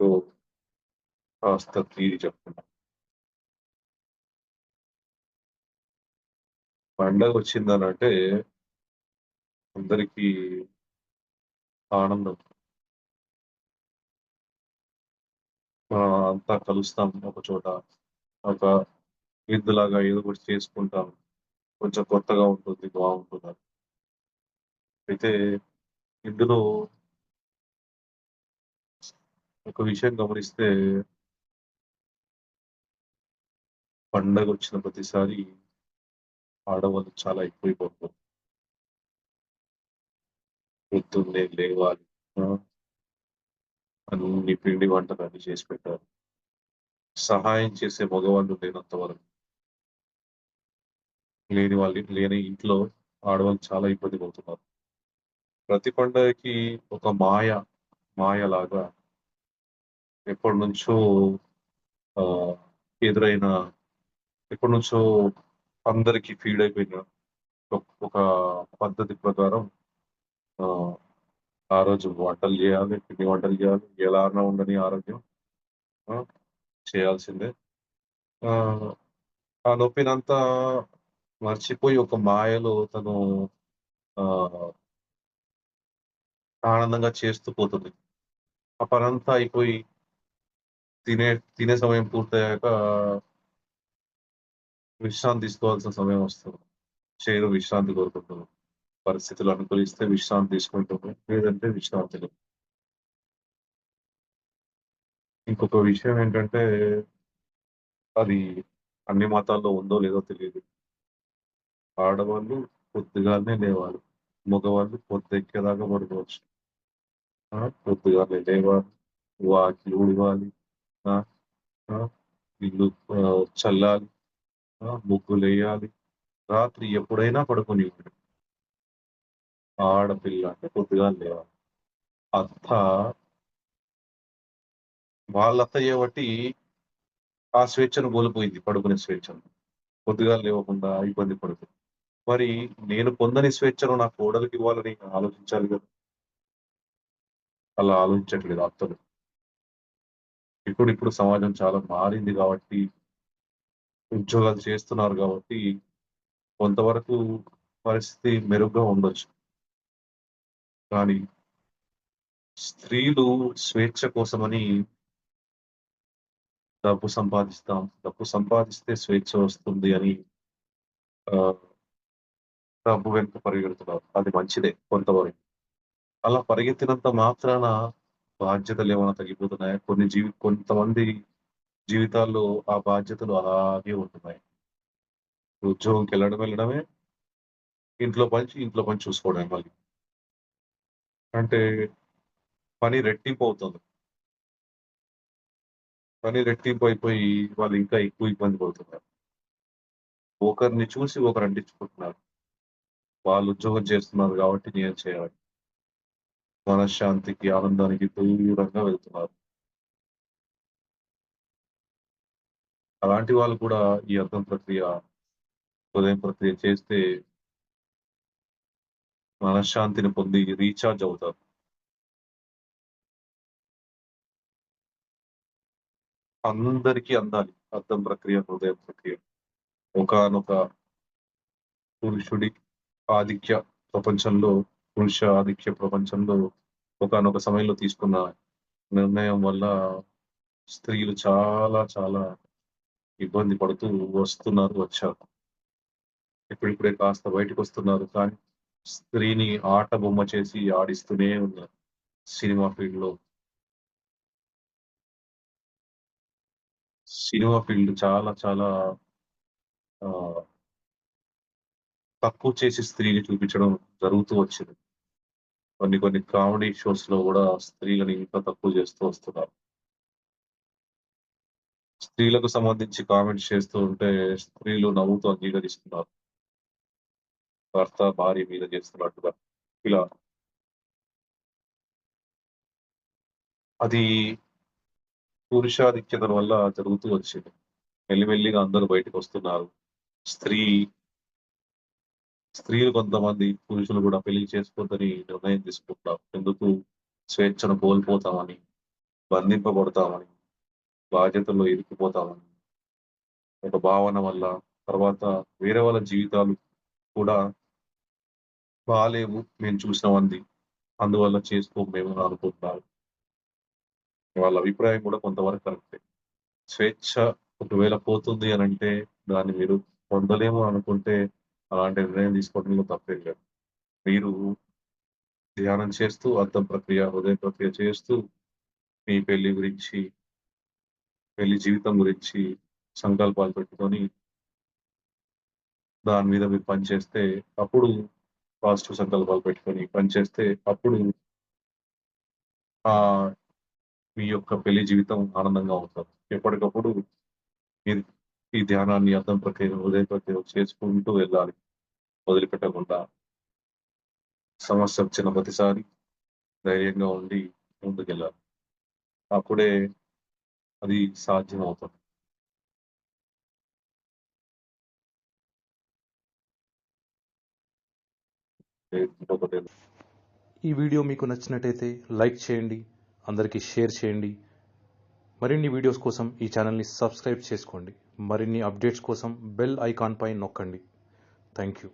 So, కాస్త తీరి చెప్తున్నా. అంటే అందరికీ ఆనందం. ఆ! అంతా కలుస్తాం ఒక చోట. ఒక విందులాగా ఏదో ఒకటి చేసుకుంటాం. కొంచెం కొత్తగా ఉంటుంది. బాగుంటుంది అయితే ఇందులో ఒక విషయం గమనిస్తే పండగ వచ్చిన ప్రతిసారి ఆడవాళ్ళు చాలా ఎక్కువైపోతారు. పొద్దున్నే లేవాలి. అన్ని పిండి వంటలన్నీ చేసి పెట్టారు సహాయం చేసే మగవాళ్ళు లేనంత వరకు. లేని వాళ్ళు లేని ఇంట్లో ఆడవాళ్ళు చాలా ఇబ్బంది పడుతున్నారు. ప్రతి పండగకి ఒక మాయ, మాయలాగా ఎప్పటి నుంచో ఎదురైన ఎప్పటినుంచో అందరికీ ఫీడ్ అయిపోయిన ఒక పద్ధతి ప్రకారం ఆ రోజు వంటలు చేయాలి పిండి వంటలు చేయాలి ఎలా అన్నా ఉండని ఆరోగ్యం. చేయాల్సిందే. ఆ నొప్పినంతా మర్చిపోయి ఒక మాయలో తను ఆనందంగా చేస్తూ పోతుంది. ఆ పనంతా అయిపోయి తినే తినే సమయం పూర్తయ్యాక విశ్రాంతి తీసుకోవాల్సిన సమయం వస్తుంది శరీరం విశ్రాంతి కోరుకుంటుంది. పరిస్థితులు అనుకూలిస్తే విశ్రాంతి తీసుకుంటుంది. లేదంటే విశ్రాంతి లేదు. ఇంకొక విషయం ఏంటంటే అది అన్ని మతాల్లో ఉందో లేదో తెలియదు ఆడవాళ్ళు పొద్దుగానే లేవాలి. మగవాళ్ళు పొద్దెక్కేదాకా పడుకోవచ్చు. పొద్దుగానే లేవాలి. వాకిలు ఊడవాలి. ఇల్లు చల్లాలి. ముగ్గులు వేయాలి రాత్రి ఎప్పుడైనా పడుకోనివ్వండి. ఆడపిల్ల అంటే పొద్దుగాల లేవాలి. అత్త వాళ్ళ అత్త చేయబట్టి ఆ స్వేచ్ఛను కోల్పోయింది. పడుకునే స్వేచ్ఛను. కొద్దిగా లేవకుండా ఇబ్బంది పడుతుంది. మరి నేను పొందని స్వేచ్ఛను నా కోడలికి ఇవ్వాలని ఆలోచించాలి కదా అలా ఆలోచించట్లేదు అత్తలు. ఇప్పుడు ఇప్పుడు సమాజం చాలా మారింది కాబట్టి ఉద్యోగాలు చేస్తున్నారు కాబట్టి కొంతవరకు పరిస్థితి మెరుగ్గా ఉండొచ్చు. కానీ స్త్రీలు స్వేచ్ఛ కోసమని డబ్బు సంపాదిస్తాం. డబ్బు సంపాదిస్తే స్వేచ్ఛ వస్తుంది అని డబ్బు వెనుక పరిగెడుతున్నారు. అది మంచిదే కొంతవరకు. అలా పరిగెత్తినంత మాత్రాన బాధ్యతలు ఏమైనా తగ్గిపోతున్నాయా? కొన్ని జీవి కొంతమంది జీవితాల్లో ఆ బాధ్యతలు అలాగే ఉంటున్నాయి. ఉద్యోగంకి వెళ్ళడం వెళ్ళడమే, ఇంట్లో పని ఇంట్లో పని చూసుకోవడమే మళ్ళీ. అంటే పని రెట్టింపు అవుతుంది పని రెట్టింపు అయిపోయి వాళ్ళు ఇంకా ఎక్కువ ఇబ్బంది పడుతున్నారు. ఒకరిని చూసి ఒకరు అంటించుకుంటున్నారు. వాళ్ళు ఉద్యోగం చేస్తున్నారు కాబట్టి నేను చేయాలి. మనశ్శాంతికి, ఆనందానికి దూరంగా వెళ్తున్నారు. అలాంటి వాళ్ళు కూడా ఈ అర్థం ప్రక్రియ, హృదయం ప్రక్రియ చేస్తే మనశ్శాంతిని పొంది రీఛార్జ్ అవుతారు. అందరికీ అందాలి. అర్థం ప్రక్రియ, హృదయం ప్రక్రియ. ఒకానొక పురుషుడి ఆధిక్య ప్రపంచంలో, పురుష ఆధిక్య ప్రపంచంలో ఒకనొక సమయంలో తీసుకున్న నిర్ణయం వల్ల స్త్రీలు చాలా చాలా ఇబ్బంది పడుతూ వస్తున్నారు, వచ్చారు. ఇప్పుడిప్పుడే కాస్త బయటకు వస్తున్నారు కానీ స్త్రీని ఆట బొమ్మ చేసి ఆడిస్తూనే ఉన్నారు. సినిమా ఫీల్డ్లో సినిమా ఫీల్డ్ చాలా చాలా తక్కువ చేసి స్త్రీని చూపించడం జరుగుతూ వచ్చింది. కొన్ని కొన్ని కామెడీ షోస్లో కూడా స్త్రీలని ఇంకా తక్కువ చేస్తూ వస్తున్నారు. స్త్రీలకు సంబంధించి కామెంట్స్ చేస్తూ ఉంటే స్త్రీలు నవ్వుతూ అంగీకరిస్తున్నారు. భర్త భార్య మీద చేస్తున్నట్టుగా. ఇలా అది పురుషాధిక్యత వల్ల జరుగుతూ వచ్చింది. మెల్లిమెల్లిగా అందరూ బయటకు వస్తున్నారు స్త్రీ స్త్రీలు కొంతమంది పురుషులు కూడా పెళ్ళి చేసుకోవద్దని నిర్ణయం తీసుకుంటాం. ఎందుకు? స్వేచ్ఛను కోల్పోతామని. బంధింపబడతామని బాధ్యతల్లో ఇరుక్కుపోతామని. ఒక భావన వల్ల తర్వాత వేరే వాళ్ళ జీవితాలు కూడా బాగాలేవు మేము చూసినవంది అందువల్ల చేసుకో మేము అనుకుంటున్నారు వాళ్ళ అభిప్రాయం కూడా కొంతవరకు కరెక్టే. స్వేచ్ఛ ఒకవేళ పోతుంది అని అంటే దాన్ని మీరు పొందలేము అనుకుంటే అలాంటి నిర్ణయం తీసుకోవడంలో తప్పేం లేదు. మీరు ధ్యానం చేస్తూ అర్థం ప్రక్రియ హృదయ ప్రక్రియ చేస్తూ మీ పెళ్ళి గురించి పెళ్ళి జీవితం గురించి సంకల్పాలు పెట్టుకొని దాని మీద మీరు పనిచేస్తే అప్పుడు పాజిటివ్ సంకల్పాలు పెట్టుకొని పనిచేస్తే అప్పుడు ఆ మీ యొక్క పెళ్ళి జీవితం ఆనందంగా ఉంటుంది ఎప్పటికప్పుడు మీరు ధ్యానాన్ని అర్థం ప్రక్రియ హృదయ ప్రక్రియ చేసుకుంటూ వెళ్ళాలి. వదిలిపెట్టకుండా సమస్య వచ్చిన ప్రతిసారి ధైర్యంగా ఉండి ముందుకెళ్ళాలి. అప్పుడే అది సాధ్యం అవుతుంది ఈ వీడియో మీకు నచ్చినట్టయితే లైక్ చేయండి అందరికీ షేర్ చేయండి. మరిన్ని వీడియోస్ కోసం ఈ ఛానల్ని సబ్స్క్రైబ్ చేసుకోండి. మరిన్ని అప్డేట్స్ కోసం బెల్ ఐకాన్ పై నొక్కండి. Thank you